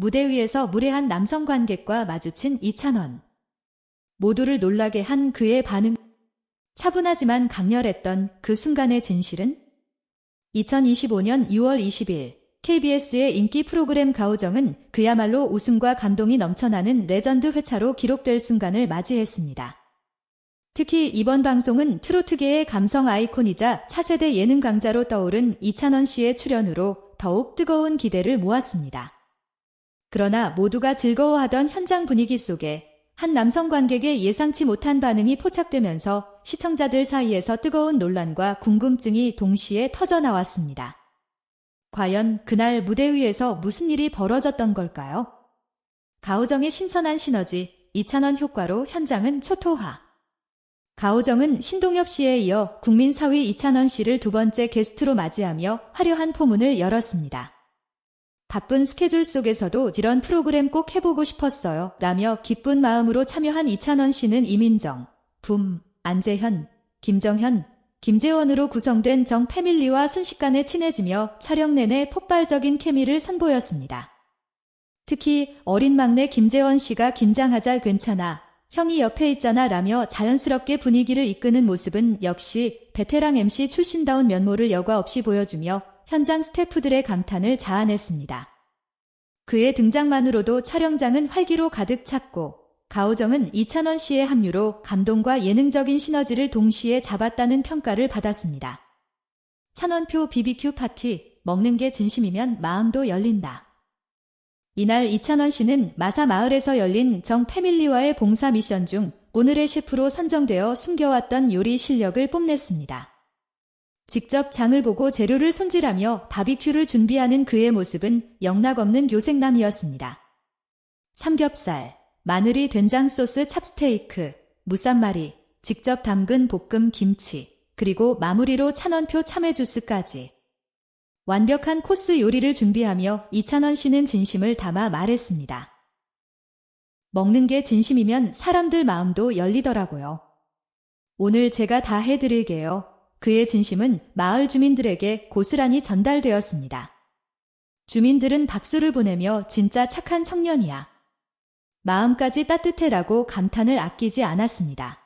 무대 위에서 무례한 남성 관객과 마주친 이찬원. 모두를 놀라게 한 그의 반응. 차분하지만 강렬했던 그 순간의 진실은 2025년 6월 20일 KBS의 인기 프로그램 가오정은 그야말로 웃음과 감동이 넘쳐나는 레전드 회차로 기록될 순간을 맞이했습니다. 특히 이번 방송은 트로트계의 감성 아이콘이자 차세대 예능 강자로 떠오른 이찬원 씨의 출연으로 더욱 뜨거운 기대를 모았습니다. 그러나 모두가 즐거워하던 현장 분위기 속에 한 남성 관객의 예상치 못한 반응이 포착되면서 시청자들 사이에서 뜨거운 논란과 궁금증이 동시에 터져 나왔습니다. 과연 그날 무대 위에서 무슨 일이 벌어졌던 걸까요? 가오정의 신선한 시너지, 이찬원 효과로 현장은 초토화. 가오정은 신동엽 씨에 이어 국민 사위 이찬원 씨를 두 번째 게스트로 맞이하며 화려한 포문을 열었습니다. 바쁜 스케줄 속에서도 이런 프로그램 꼭 해보고 싶었어요. 라며 기쁜 마음으로 참여한 이찬원 씨는 이민정, 붐, 안재현, 김정현, 김재원으로 구성된 정 패밀리와 순식간에 친해지며 촬영 내내 폭발적인 케미를 선보였습니다. 특히 어린 막내 김재원 씨가 긴장하자 괜찮아, 형이 옆에 있잖아 라며 자연스럽게 분위기를 이끄는 모습은 역시 베테랑 MC 출신다운 면모를 여과 없이 보여주며 현장 스태프들의 감탄을 자아냈습니다. 그의 등장만으로도 촬영장은 활기로 가득 찼고 가오정은 이찬원 씨의 합류로 감동과 예능적인 시너지를 동시에 잡았다는 평가를 받았습니다. 찬원표 BBQ 파티, 먹는 게 진심이면 마음도 열린다. 이날 이찬원 씨는 마사 마을에서 열린 정 패밀리와의 봉사 미션 중 오늘의 셰프로 선정되어 숨겨왔던 요리 실력을 뽐냈습니다. 직접 장을 보고 재료를 손질하며 바비큐를 준비하는 그의 모습은 영락없는 요생남이었습니다. 삼겹살, 마늘이 된장 소스 찹스테이크, 무쌈말이, 직접 담근 볶음 김치, 그리고 마무리로 찬원표 참외 주스까지. 완벽한 코스 요리를 준비하며 이찬원 씨는 진심을 담아 말했습니다. 먹는 게 진심이면 사람들 마음도 열리더라고요. 오늘 제가 다 해드릴게요. 그의 진심은 마을 주민들에게 고스란히 전달되었습니다. 주민들은 박수를 보내며 진짜 착한 청년이야. 마음까지 따뜻해라고 감탄을 아끼지 않았습니다.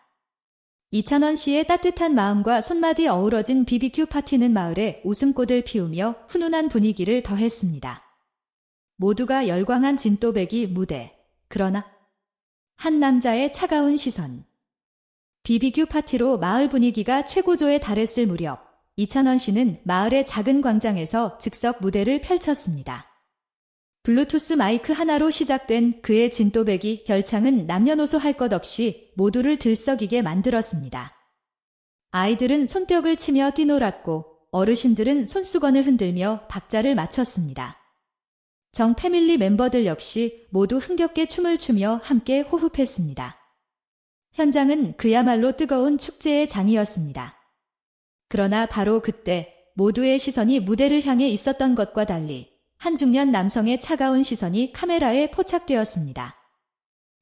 이찬원 씨의 따뜻한 마음과 손마디 어우러진 BBQ 파티는 마을에 웃음꽃을 피우며 훈훈한 분위기를 더했습니다. 모두가 열광한 진또배기 무대. 그러나 한 남자의 차가운 시선. BBQ 파티로 마을 분위기가 최고조에 달했을 무렵 이찬원 씨는 마을의 작은 광장에서 즉석 무대를 펼쳤습니다. 블루투스 마이크 하나로 시작된 그의 진또배기 결창은 남녀노소 할 것 없이 모두를 들썩이게 만들었습니다. 아이들은 손뼉을 치며 뛰놀았고 어르신들은 손수건을 흔들며 박자를 맞췄습니다. 정 패밀리 멤버들 역시 모두 흥겹게 춤을 추며 함께 호흡했습니다. 현장은 그야말로 뜨거운 축제의 장이었습니다. 그러나 바로 그때 모두의 시선이 무대를 향해 있었던 것과 달리 한 중년 남성의 차가운 시선이 카메라에 포착되었습니다.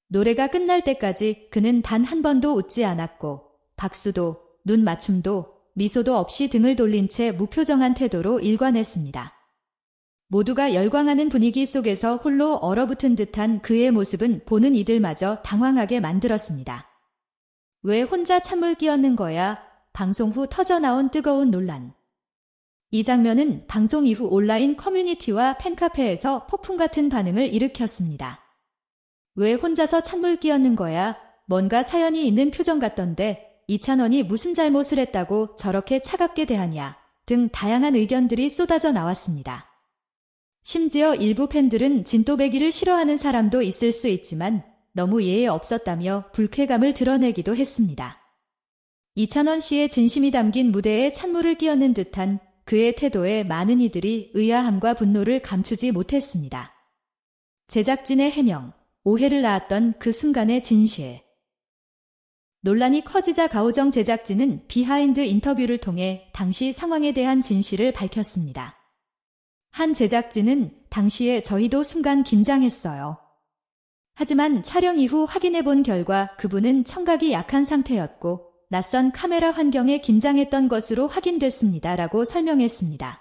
노래가 끝날 때까지 그는 단 한 번도 웃지 않았고 박수도 눈 맞춤도 미소도 없이 등을 돌린 채 무표정한 태도로 일관했습니다. 모두가 열광하는 분위기 속에서 홀로 얼어붙은 듯한 그의 모습은 보는 이들마저 당황하게 만들었습니다. 왜 혼자 찬물 끼얹는 거야? 방송 후 터져나온 뜨거운 논란. 이 장면은 방송 이후 온라인 커뮤니티와 팬카페에서 폭풍 같은 반응을 일으켰습니다. 왜 혼자서 찬물 끼얹는 거야? 뭔가 사연이 있는 표정 같던데 이찬원이 무슨 잘못을 했다고 저렇게 차갑게 대하냐 등 다양한 의견들이 쏟아져 나왔습니다. 심지어 일부 팬들은 진또배기를 싫어하는 사람도 있을 수 있지만 너무 예의 없었다며 불쾌감을 드러내기도 했습니다. 이찬원 씨의 진심이 담긴 무대에 찬물을 끼얹는 듯한 그의 태도에 많은 이들이 의아함과 분노를 감추지 못했습니다. 제작진의 해명, 오해를 낳았던 그 순간의 진실. 논란이 커지자 가오정 제작진은 비하인드 인터뷰를 통해 당시 상황에 대한 진실을 밝혔습니다. 한 제작진은 당시에 저희도 순간 긴장했어요. 하지만 촬영 이후 확인해 본 결과 그분은 청각이 약한 상태였고 낯선 카메라 환경에 긴장했던 것으로 확인됐습니다. 라고 설명했습니다.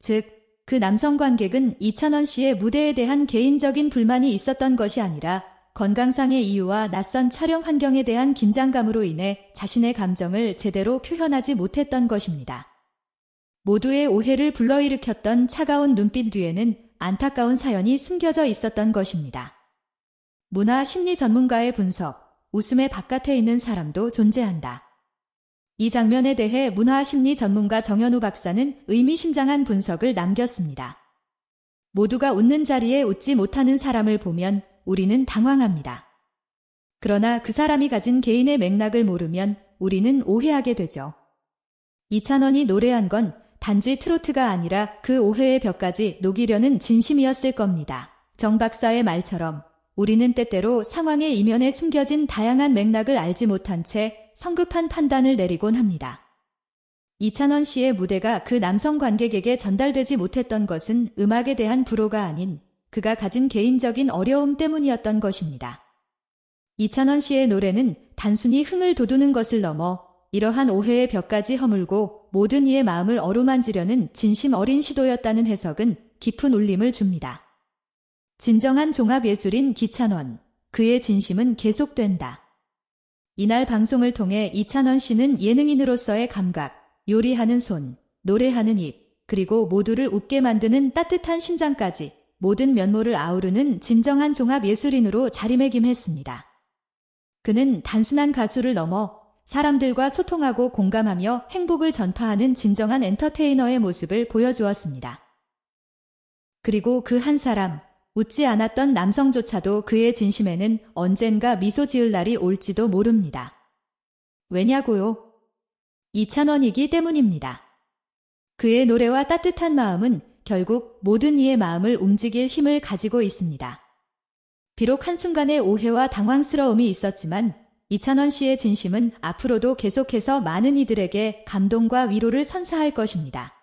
즉, 그 남성 관객은 이찬원 씨의 무대에 대한 개인적인 불만이 있었던 것이 아니라 건강상의 이유와 낯선 촬영 환경에 대한 긴장감으로 인해 자신의 감정을 제대로 표현하지 못했던 것입니다. 모두의 오해를 불러일으켰던 차가운 눈빛 뒤에는 안타까운 사연이 숨겨져 있었던 것입니다. 문화 심리 전문가의 분석, 웃음의 바깥에 있는 사람도 존재한다. 이 장면에 대해 문화 심리 전문가 정현우 박사는 의미심장한 분석을 남겼습니다. 모두가 웃는 자리에 웃지 못하는 사람을 보면 우리는 당황합니다. 그러나 그 사람이 가진 개인의 맥락을 모르면 우리는 오해하게 되죠. 이찬원이 노래한 건 단지 트로트가 아니라 그 오해의 벽까지 녹이려는 진심이었을 겁니다. 정 박사의 말처럼 우리는 때때로 상황의 이면에 숨겨진 다양한 맥락을 알지 못한 채 성급한 판단을 내리곤 합니다. 이찬원 씨의 무대가 그 남성 관객에게 전달되지 못했던 것은 음악에 대한 불호가 아닌 그가 가진 개인적인 어려움 때문이었던 것입니다. 이찬원 씨의 노래는 단순히 흥을 돋우는 것을 넘어 이러한 오해의 벽까지 허물고 모든 이의 마음을 어루만지려는 진심 어린 시도였다는 해석은 깊은 울림을 줍니다. 진정한 종합예술인 기찬원, 그의 진심은 계속된다. 이날 방송을 통해 이찬원 씨는 예능인으로서의 감각, 요리하는 손, 노래하는 입, 그리고 모두를 웃게 만드는 따뜻한 심장까지 모든 면모를 아우르는 진정한 종합예술인으로 자리매김했습니다. 그는 단순한 가수를 넘어 사람들과 소통하고 공감하며 행복을 전파하는 진정한 엔터테이너의 모습을 보여주었습니다. 그리고 그 한 사람, 웃지 않았던 남성조차도 그의 진심에는 언젠가 미소 지을 날이 올지도 모릅니다. 왜냐고요? 이찬원이기 때문입니다. 그의 노래와 따뜻한 마음은 결국 모든 이의 마음을 움직일 힘을 가지고 있습니다. 비록 한순간의 오해와 당황스러움이 있었지만 이찬원 씨의 진심은 앞으로도 계속해서 많은 이들에게 감동과 위로를 선사할 것입니다.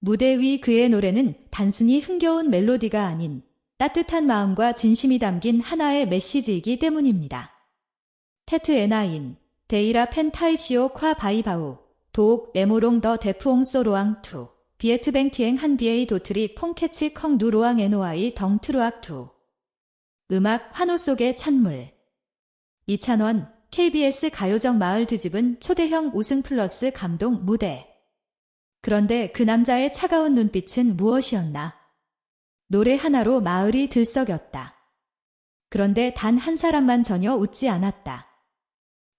무대 위 그의 노래는 단순히 흥겨운 멜로디가 아닌 따뜻한 마음과 진심이 담긴 하나의 메시지이기 때문입니다. 테트 에나인, 데이라 펜 타입시오 콰 바이바우, 도옥 에모롱 더 데프옹 소로앙 투, 비에트뱅티엥 한 비에이 도트리 퐁캐치 컹 누로앙 에노아이 덩 트루악 투. 음악 환호 속의 찬물. 이찬원, KBS 가요정 마을 뒤집은 초대형 우승 플러스 감동 무대. 그런데 그 남자의 차가운 눈빛은 무엇이었나? 노래 하나로 마을이 들썩였다. 그런데 단 한 사람만 전혀 웃지 않았다.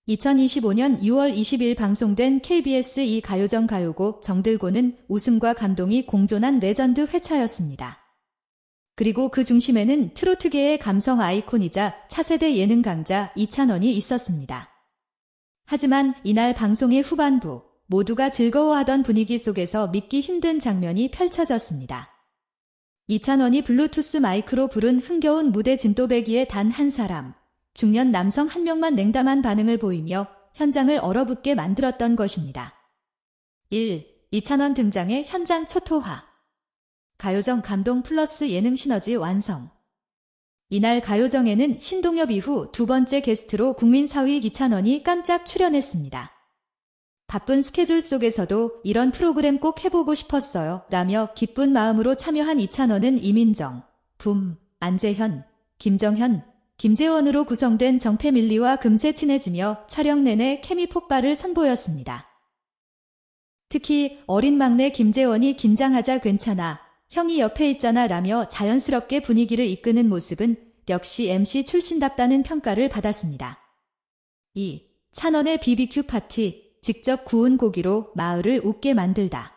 2025년 6월 20일 방송된 KBS 이 가요정 가요곡 정들고는 웃음과 감동이 공존한 레전드 회차였습니다. 그리고 그 중심에는 트로트계의 감성 아이콘이자 차세대 예능 강자 이찬원이 있었습니다. 하지만 이날 방송의 후반부 모두가 즐거워하던 분위기 속에서 믿기 힘든 장면이 펼쳐졌습니다. 이찬원이 블루투스 마이크로 부른 흥겨운 무대 진또배기에 단 한 사람, 중년 남성 한 명만 냉담한 반응을 보이며 현장을 얼어붙게 만들었던 것입니다. 1. 이찬원 등장의 현장 초토화 가요정 감동 플러스 예능 시너지 완성 이날 가요정에는 신동엽 이후 두 번째 게스트로 국민사위 이찬원이 깜짝 출연했습니다. 바쁜 스케줄 속에서도 이런 프로그램 꼭 해보고 싶었어요. 라며 기쁜 마음으로 참여한 이찬원은 이민정, 붐, 안재현, 김정현, 김재원으로 구성된 정패밀리와 금세 친해지며 촬영 내내 케미 폭발을 선보였습니다. 특히 어린 막내 김재원이 긴장하자 괜찮아, 형이 옆에 있잖아 라며 자연스럽게 분위기를 이끄는 모습은 역시 MC 출신답다는 평가를 받았습니다. 2. 찬원의 BBQ 파티, 직접 구운 고기로 마을을 웃게 만들다.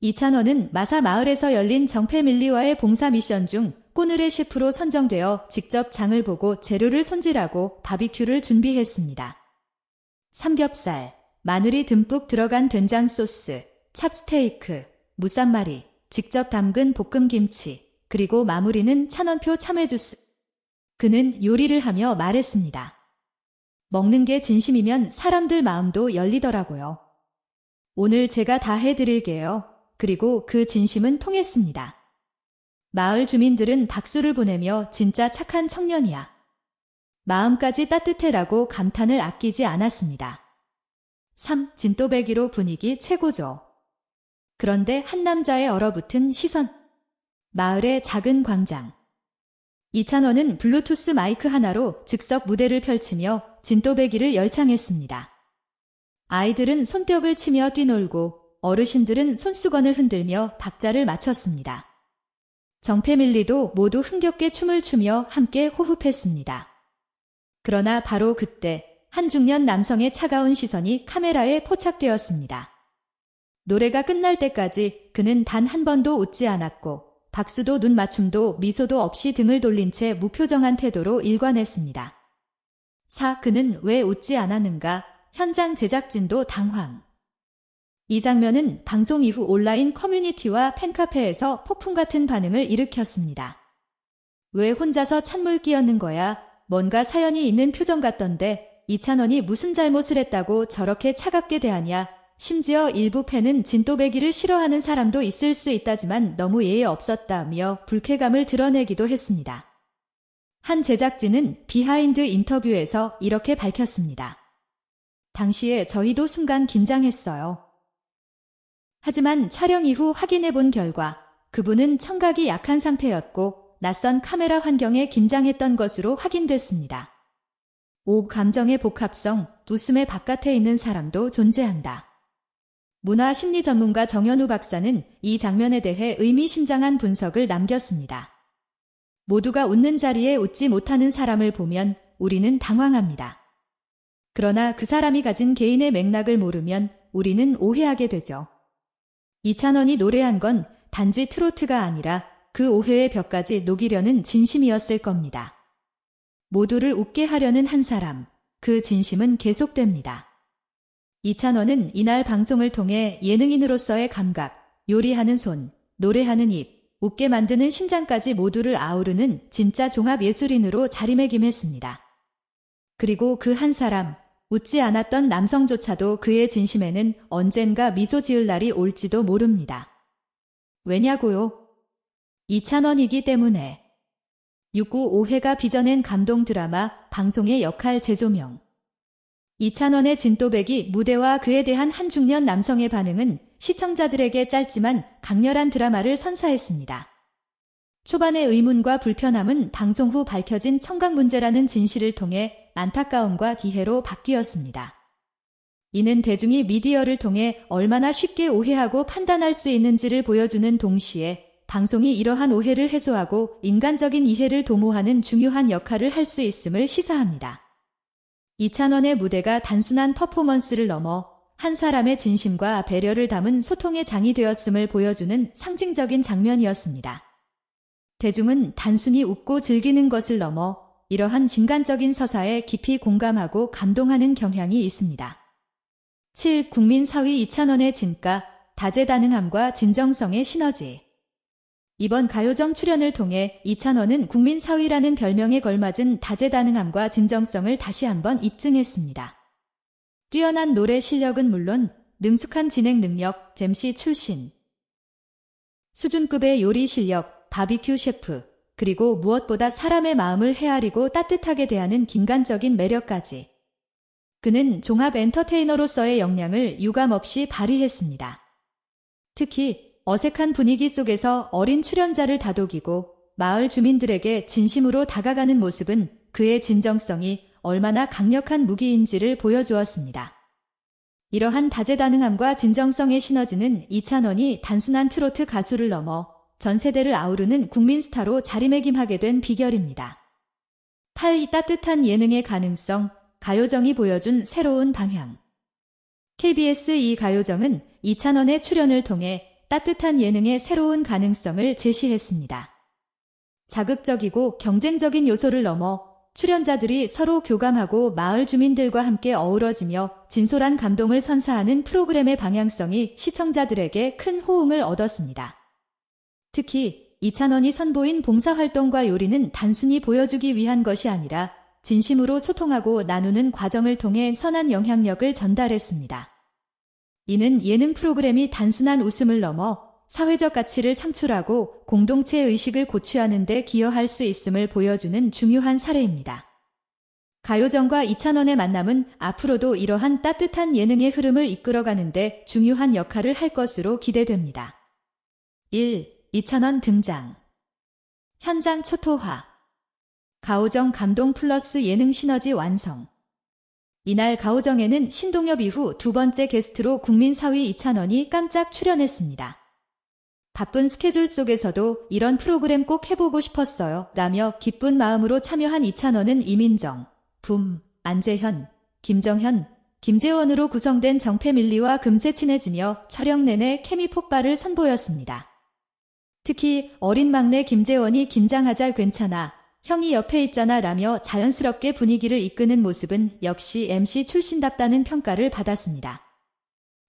이찬원은 마사 마을에서 열린 정패밀리와의 봉사 미션 중 꼬늘의 셰프로 선정되어 직접 장을 보고 재료를 손질하고 바비큐를 준비했습니다. 삼겹살, 마늘이 듬뿍 들어간 된장 소스, 찹스테이크, 무쌈마리, 직접 담근 볶음김치, 그리고 마무리는 찬원표 참외 주스. 그는 요리를 하며 말했습니다. 먹는 게 진심이면 사람들 마음도 열리더라고요. 오늘 제가 다 해드릴게요. 그리고 그 진심은 통했습니다. 마을 주민들은 박수를 보내며 진짜 착한 청년이야. 마음까지 따뜻해라고 감탄을 아끼지 않았습니다. 3. 진또배기로 분위기 최고죠. 그런데 한 남자의 얼어붙은 시선. 마을의 작은 광장. 이찬원은 블루투스 마이크 하나로 즉석 무대를 펼치며 진또배기를 열창했습니다. 아이들은 손뼉을 치며 뛰놀고 어르신들은 손수건을 흔들며 박자를 맞췄습니다. 정패밀리도 모두 흥겹게 춤을 추며 함께 호흡했습니다. 그러나 바로 그때 한 중년 남성의 차가운 시선이 카메라에 포착되었습니다. 노래가 끝날 때까지 그는 단 한 번도 웃지 않았고 박수도 눈 맞춤도 미소도 없이 등을 돌린 채 무표정한 태도로 일관했습니다. 사 그는 왜 웃지 않았는가 현장 제작진도 당황. 이 장면은 방송 이후 온라인 커뮤니티와 팬카페에서 폭풍 같은 반응을 일으켰습니다. 왜 혼자서 찬물 끼얹는 거야? 뭔가 사연이 있는 표정 같던데 이찬원이 무슨 잘못을 했다고 저렇게 차갑게 대하냐? 심지어 일부 팬은 진또배기를 싫어하는 사람도 있을 수 있다지만 너무 예의 없었다며 불쾌감을 드러내기도 했습니다. 한 제작진은 비하인드 인터뷰에서 이렇게 밝혔습니다. 당시에 저희도 순간 긴장했어요. 하지만 촬영 이후 확인해 본 결과 그분은 청각이 약한 상태였고 낯선 카메라 환경에 긴장했던 것으로 확인됐습니다. 오 감정의 복합성, 웃음의 바깥에 있는 사람도 존재한다. 문화 심리 전문가 정현우 박사는 이 장면에 대해 의미심장한 분석을 남겼습니다. 모두가 웃는 자리에 웃지 못하는 사람을 보면 우리는 당황합니다. 그러나 그 사람이 가진 개인의 맥락을 모르면 우리는 오해하게 되죠. 이찬원이 노래한 건 단지 트로트가 아니라 그 오해의 벽까지 녹이려는 진심이었을 겁니다. 모두를 웃게 하려는 한 사람, 그 진심은 계속됩니다. 이찬원은 이날 방송을 통해 예능인으로서의 감각, 요리하는 손, 노래하는 입, 웃게 만드는 심장까지 모두를 아우르는 진짜 종합 예술인으로 자리매김했습니다. 그리고 그 한 사람, 웃지 않았던 남성조차도 그의 진심에는 언젠가 미소 지을 날이 올지도 모릅니다. 왜냐고요? 이찬원이기 때문에. 695회가 빚어낸 감동 드라마 방송의 역할 재조명. 이찬원의 진또배기 무대와 그에 대한 한 중년 남성의 반응은 시청자들에게 짧지만 강렬한 드라마를 선사했습니다. 초반의 의문과 불편함은 방송 후 밝혀진 청각 문제라는 진실을 통해 안타까움과 기회로 바뀌었습니다. 이는 대중이 미디어를 통해 얼마나 쉽게 오해하고 판단할 수 있는지를 보여주는 동시에 방송이 이러한 오해를 해소하고 인간적인 이해를 도모하는 중요한 역할을 할 수 있음을 시사합니다. 이찬원의 무대가 단순한 퍼포먼스를 넘어 한 사람의 진심과 배려를 담은 소통의 장이 되었음을 보여주는 상징적인 장면이었습니다. 대중은 단순히 웃고 즐기는 것을 넘어 이러한 진간적인 서사에 깊이 공감하고 감동하는 경향이 있습니다. 7. 국민 사위 이찬원의 진가, 다재다능함과 진정성의 시너지. 이번 가요정 출연을 통해 이찬원은 국민 사위라는 별명에 걸맞은 다재다능함과 진정성을 다시 한번 입증했습니다. 뛰어난 노래 실력은 물론 능숙한 진행 능력, 잼시 출신, 수준급의 요리 실력, 바비큐 셰프, 그리고 무엇보다 사람의 마음을 헤아리고 따뜻하게 대하는 긴간적인 매력까지. 그는 종합 엔터테이너로서의 역량을 유감없이 발휘했습니다. 특히 어색한 분위기 속에서 어린 출연자를 다독이고 마을 주민들에게 진심으로 다가가는 모습은 그의 진정성이 얼마나 강력한 무기인지를 보여주었습니다. 이러한 다재다능함과 진정성의 시너지는 이찬원이 단순한 트로트 가수를 넘어 전 세대를 아우르는 국민 스타로 자리매김하게 된 비결입니다. 8. 이 따뜻한 예능의 가능성, 가요정이 보여준 새로운 방향. KBS 이 가요정은 이찬원의 출연을 통해 따뜻한 예능의 새로운 가능성을 제시했습니다. 자극적이고 경쟁적인 요소를 넘어 출연자들이 서로 교감하고 마을 주민들과 함께 어우러지며 진솔한 감동을 선사하는 프로그램의 방향성이 시청자들에게 큰 호응을 얻었습니다. 특히 이찬원이 선보인 봉사활동과 요리는 단순히 보여주기 위한 것이 아니라 진심으로 소통하고 나누는 과정을 통해 선한 영향력을 전달했습니다. 이는 예능 프로그램이 단순한 웃음을 넘어 사회적 가치를 창출하고 공동체 의식을 고취하는 데 기여할 수 있음을 보여주는 중요한 사례입니다. 가요정과 이찬원의 만남은 앞으로도 이러한 따뜻한 예능의 흐름을 이끌어가는데 중요한 역할을 할 것으로 기대됩니다. 1. 이찬원 등장. 현장 초토화. 가오정 감동 플러스 예능 시너지 완성. 이날 가오정에는 신동엽 이후 두 번째 게스트로 국민 사위 이찬원이 깜짝 출연했습니다. 바쁜 스케줄 속에서도 이런 프로그램 꼭 해보고 싶었어요. 라며 기쁜 마음으로 참여한 이찬원은 이민정, 붐, 안재현, 김정현, 김재원으로 구성된 정패밀리와 금세 친해지며 촬영 내내 케미 폭발을 선보였습니다. 특히 어린 막내 김재원이 긴장하자 괜찮아, 형이 옆에 있잖아 라며 자연스럽게 분위기를 이끄는 모습은 역시 MC 출신답다는 평가를 받았습니다.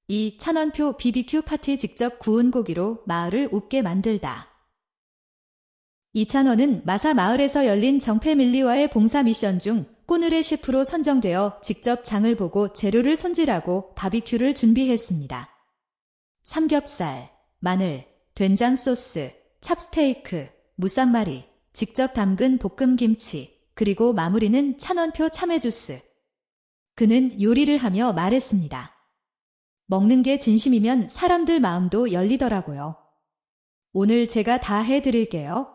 이 찬원표 BBQ 파티 직접 구운 고기로 마을을 웃게 만들다. 이찬원은 마사 마을에서 열린 정패밀리와의 봉사 미션 중 꼬늘의 셰프로 선정되어 직접 장을 보고 재료를 손질하고 바비큐를 준비했습니다. 삼겹살, 마늘, 된장 소스, 찹스테이크, 무쌈마리, 직접 담근 볶음 김치, 그리고 마무리는 찬원표 참외 주스. 그는 요리를 하며 말했습니다. 먹는 게 진심이면 사람들 마음도 열리더라고요. 오늘 제가 다 해드릴게요.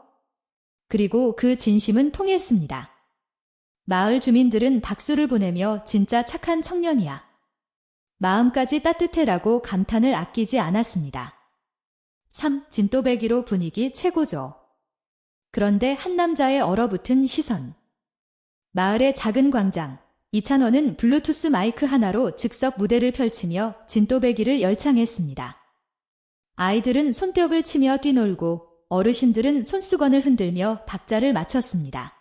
그리고 그 진심은 통했습니다. 마을 주민들은 박수를 보내며 진짜 착한 청년이야. 마음까지 따뜻해라고 감탄을 아끼지 않았습니다. 3. 진또배기로 분위기 최고죠. 그런데 한 남자의 얼어붙은 시선. 마을의 작은 광장. 이찬원은 블루투스 마이크 하나로 즉석 무대를 펼치며 진또배기를 열창했습니다. 아이들은 손뼉을 치며 뛰놀고 어르신들은 손수건을 흔들며 박자를 맞췄습니다.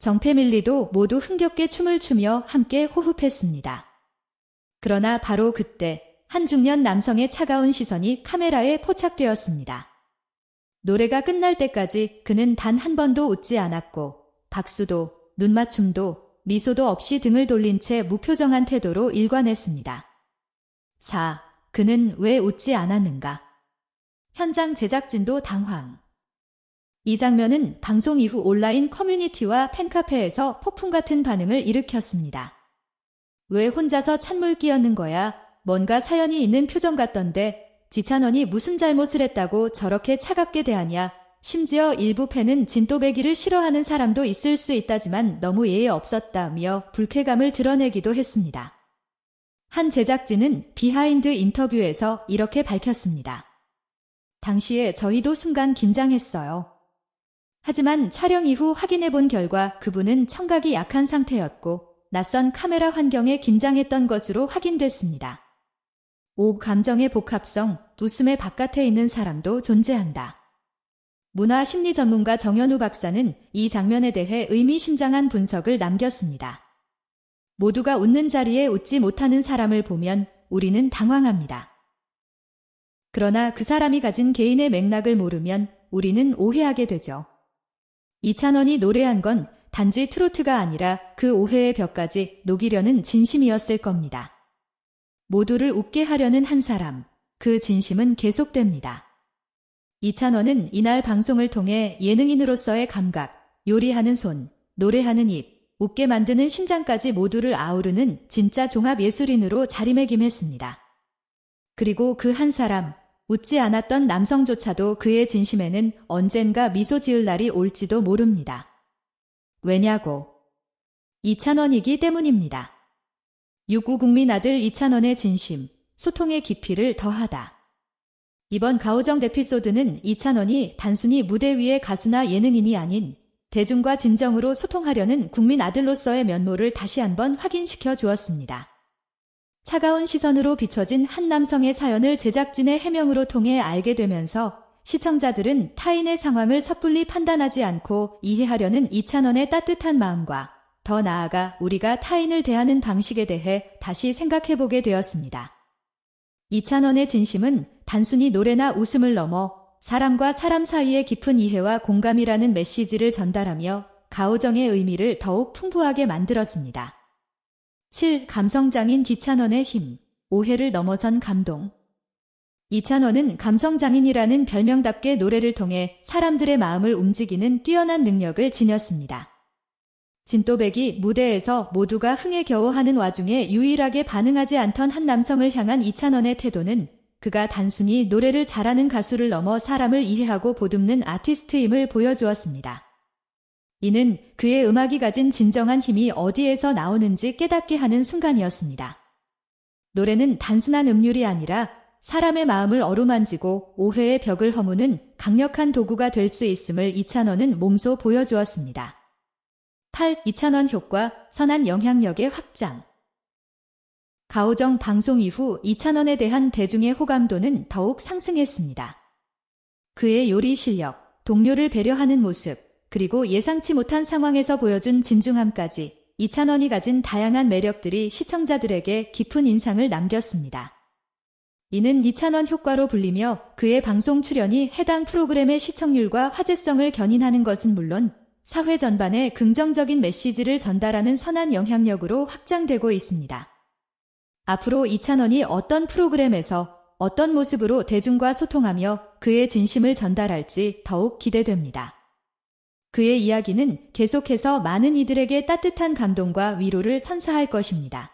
정패밀리도 모두 흥겹게 춤을 추며 함께 호흡했습니다. 그러나 바로 그때 한 중년 남성의 차가운 시선이 카메라에 포착되었습니다. 노래가 끝날 때까지 그는 단 한 번도 웃지 않았고 박수도 눈맞춤도 미소도 없이 등을 돌린 채 무표정한 태도로 일관했습니다. 4. 그는 왜 웃지 않았는가? 현장 제작진도 당황. 이 장면은 방송 이후 온라인 커뮤니티와 팬카페에서 폭풍 같은 반응을 일으켰습니다. 왜 혼자서 찬물 끼얹는 거야? 뭔가 사연이 있는 표정 같던데 지찬원이 무슨 잘못을 했다고 저렇게 차갑게 대하냐? 심지어 일부 팬은 진또배기를 싫어하는 사람도 있을 수 있다지만 너무 예의 없었다며 불쾌감을 드러내기도 했습니다. 한 제작진은 비하인드 인터뷰에서 이렇게 밝혔습니다. 당시에 저희도 순간 긴장했어요. 하지만 촬영 이후 확인해 본 결과 그분은 청각이 약한 상태였고 낯선 카메라 환경에 긴장했던 것으로 확인됐습니다. 5. 감정의 복합성, 웃음의 바깥에 있는 사람도 존재한다. 문화 심리 전문가 정현우 박사는 이 장면에 대해 의미심장한 분석을 남겼습니다. 모두가 웃는 자리에 웃지 못하는 사람을 보면 우리는 당황합니다. 그러나 그 사람이 가진 개인의 맥락을 모르면 우리는 오해하게 되죠. 이찬원이 노래한 건 단지 트로트가 아니라 그 오해의 벽까지 녹이려는 진심이었을 겁니다. 모두를 웃게 하려는 한 사람, 그 진심은 계속됩니다. 이찬원은 이날 방송을 통해 예능인으로서의 감각, 요리하는 손, 노래하는 입, 웃게 만드는 심장까지 모두를 아우르는 진짜 종합 예술인으로 자리매김했습니다. 그리고 그 한 사람, 웃지 않았던 남성조차도 그의 진심에는 언젠가 미소 지을 날이 올지도 모릅니다. 왜냐고? 이찬원이기 때문입니다. 유구 국민 아들 이찬원의 진심, 소통의 깊이를 더하다. 이번 가오정 에피소드는 이찬원이 단순히 무대 위의 가수나 예능인이 아닌 대중과 진정으로 소통하려는 국민 아들로서의 면모를 다시 한번 확인시켜 주었습니다. 차가운 시선으로 비춰진 한 남성의 사연을 제작진의 해명으로 통해 알게 되면서 시청자들은 타인의 상황을 섣불리 판단하지 않고 이해하려는 이찬원의 따뜻한 마음과 더 나아가 우리가 타인을 대하는 방식에 대해 다시 생각해보게 되었습니다. 이찬원의 진심은 단순히 노래나 웃음을 넘어 사람과 사람 사이의 깊은 이해와 공감이라는 메시지를 전달하며 가오정의 의미를 더욱 풍부하게 만들었습니다. 7. 감성장인 기찬원의 힘. 오해를 넘어선 감동. 이찬원은 감성장인이라는 별명답게 노래를 통해 사람들의 마음을 움직이는 뛰어난 능력을 지녔습니다. 진또백이 무대에서 모두가 흥에 겨워하는 와중에 유일하게 반응하지 않던 한 남성을 향한 이찬원의 태도는 그가 단순히 노래를 잘하는 가수를 넘어 사람을 이해하고 보듬는 아티스트임을 보여주었습니다. 이는 그의 음악이 가진 진정한 힘이 어디에서 나오는지 깨닫게 하는 순간이었습니다. 노래는 단순한 음률이 아니라 사람의 마음을 어루만지고 오해의 벽을 허무는 강력한 도구가 될 수 있음을 이찬원은 몸소 보여주었습니다. 8. 이찬원 효과, 선한 영향력의 확장. 가오정 방송 이후 이찬원에 대한 대중의 호감도는 더욱 상승했습니다. 그의 요리 실력, 동료를 배려하는 모습, 그리고 예상치 못한 상황에서 보여준 진중함까지 이찬원이 가진 다양한 매력들이 시청자들에게 깊은 인상을 남겼습니다. 이는 이찬원 효과로 불리며 그의 방송 출연이 해당 프로그램의 시청률과 화제성을 견인하는 것은 물론 사회 전반에 긍정적인 메시지를 전달하는 선한 영향력으로 확장되고 있습니다. 앞으로 이찬원이 어떤 프로그램에서 어떤 모습으로 대중과 소통하며 그의 진심을 전달할지 더욱 기대됩니다. 그의 이야기는 계속해서 많은 이들에게 따뜻한 감동과 위로를 선사할 것입니다.